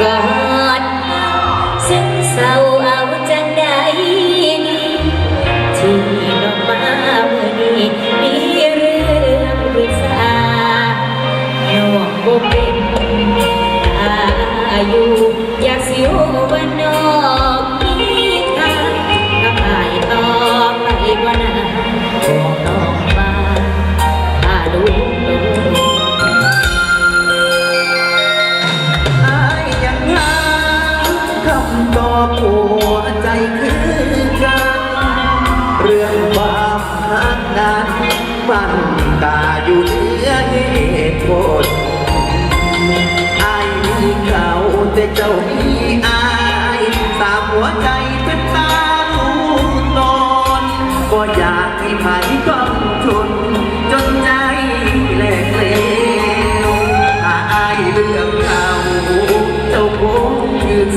กอดเส้นเศร้า ก็ปวดใจคือกันเรื่องความรักนั้นมันตาอยู่เหนือเหตุผลไอ้เขาแต่เจ้ามีไอ้ตามหัวใจเป็นตาลูกนอนก็อย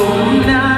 Oh now.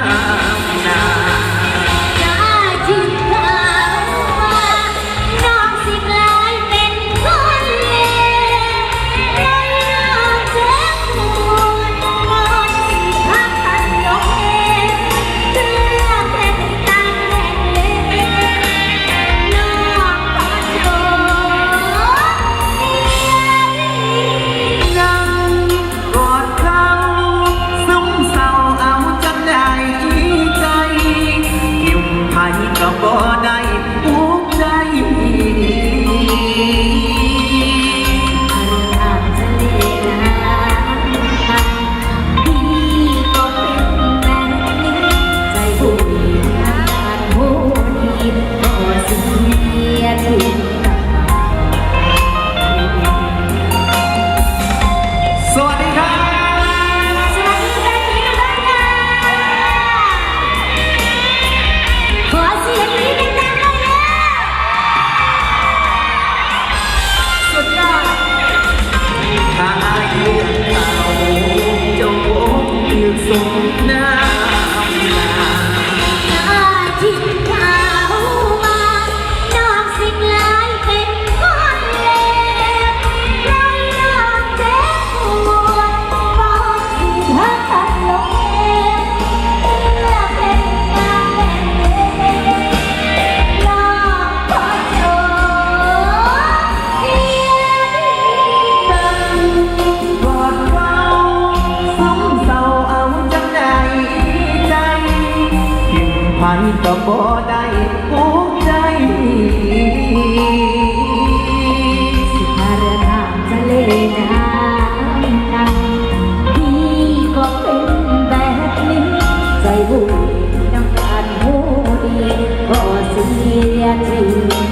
ยจริง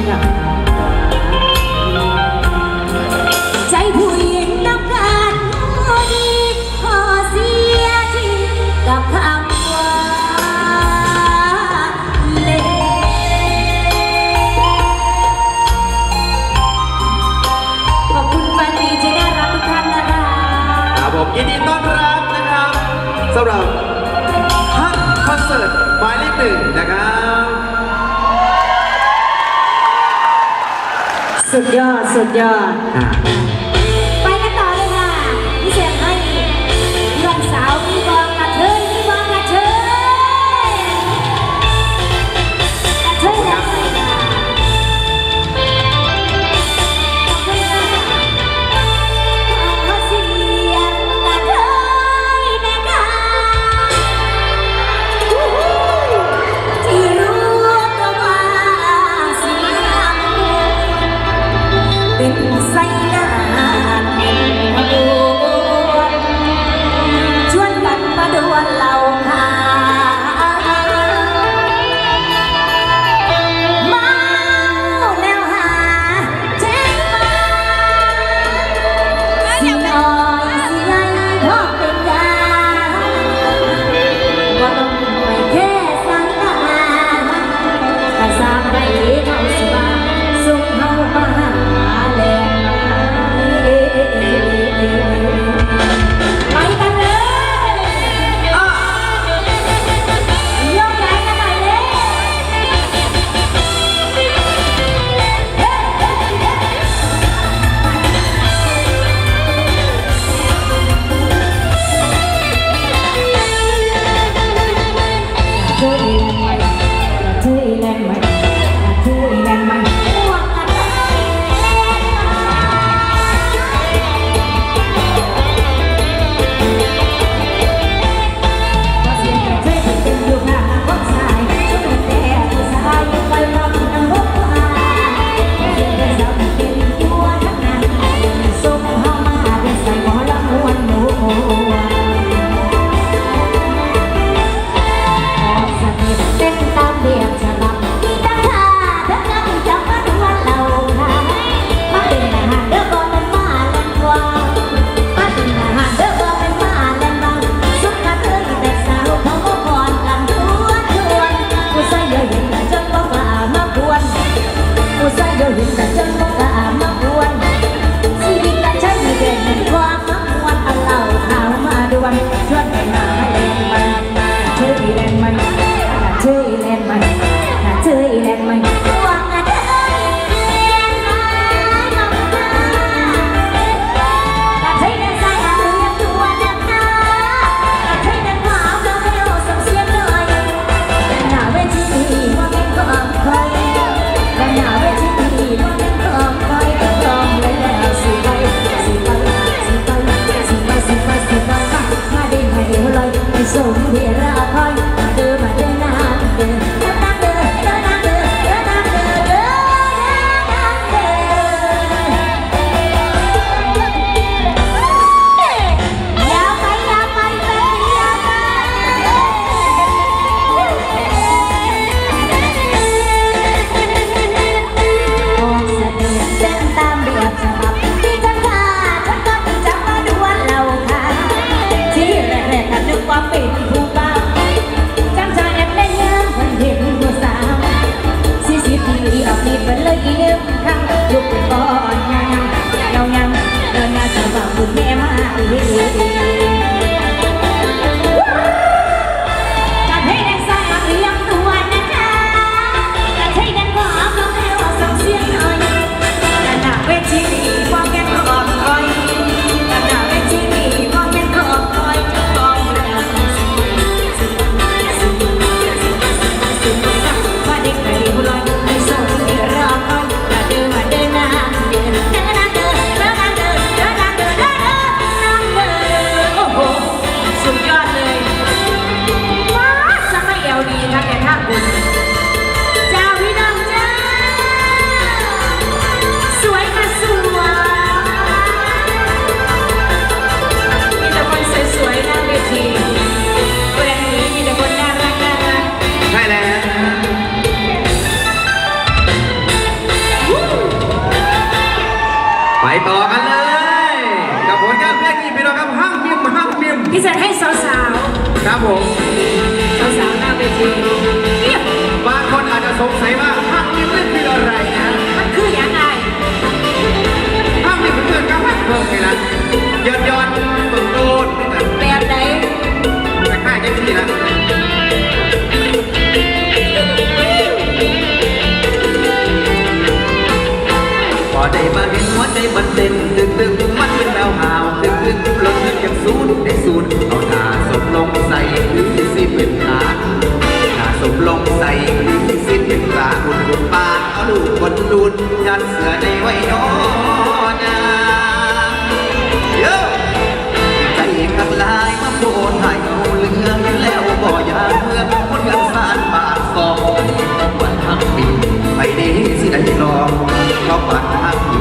กับใจผู้หองการหัเสียจริกับคำว่าเลวขอบคุณแฟนดีเจน่ารักุท่านนะครับผมยินดีต้อนรับนะครับสำหรับฮักคอนเสิร์ตหมายเลขหนึ่งนะครับ 是的是的อ been ผมสาวหน้าเวทีว่บางคนอาจจะสงสัยว่า นั้นก็ได้ไว้นอนเยอะใจขัดลายมาโบนหายเอาเรื่องแล้วบ่อยากเพื่อคนกันสานบาทสองวันทั้งปีไปดีสิได้ลองเขาบัดทั้งปี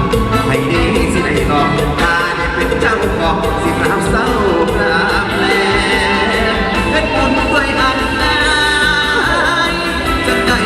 ไปดีสิได้ลองถ้าได้เป็นเจ้าของสิพรามเศร้าพรามแลเป็นคุญด้วยอันไหนจะได้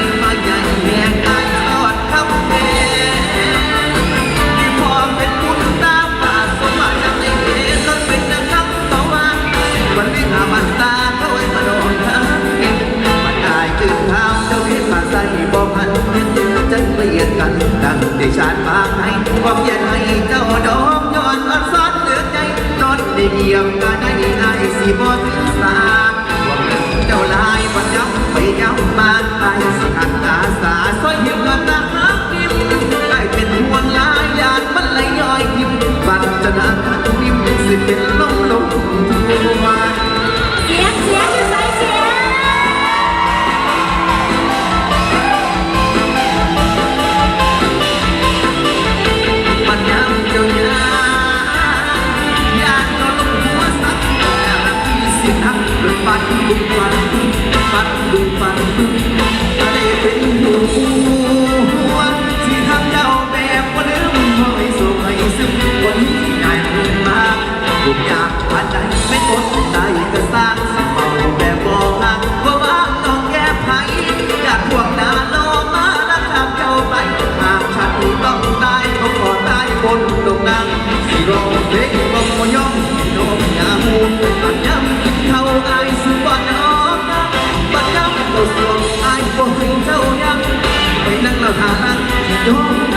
กันตั้งแต่ชาติปากให้ความเย็นให้เจ้าดอกย้อนอัดซ้นเหลือใจนอนไดเดียมกันในไอ้สีบอถึงสาความเจ้าลายวันยับไปย้ำบานไปสักตาสาสอยเหี้ย ดูฟันฟันปูฟัน door.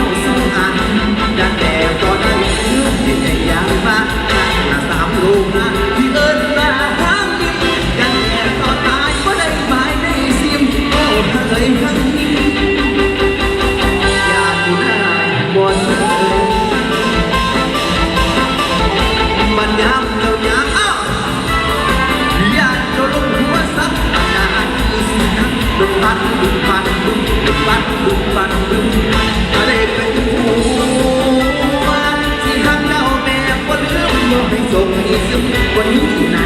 文艺男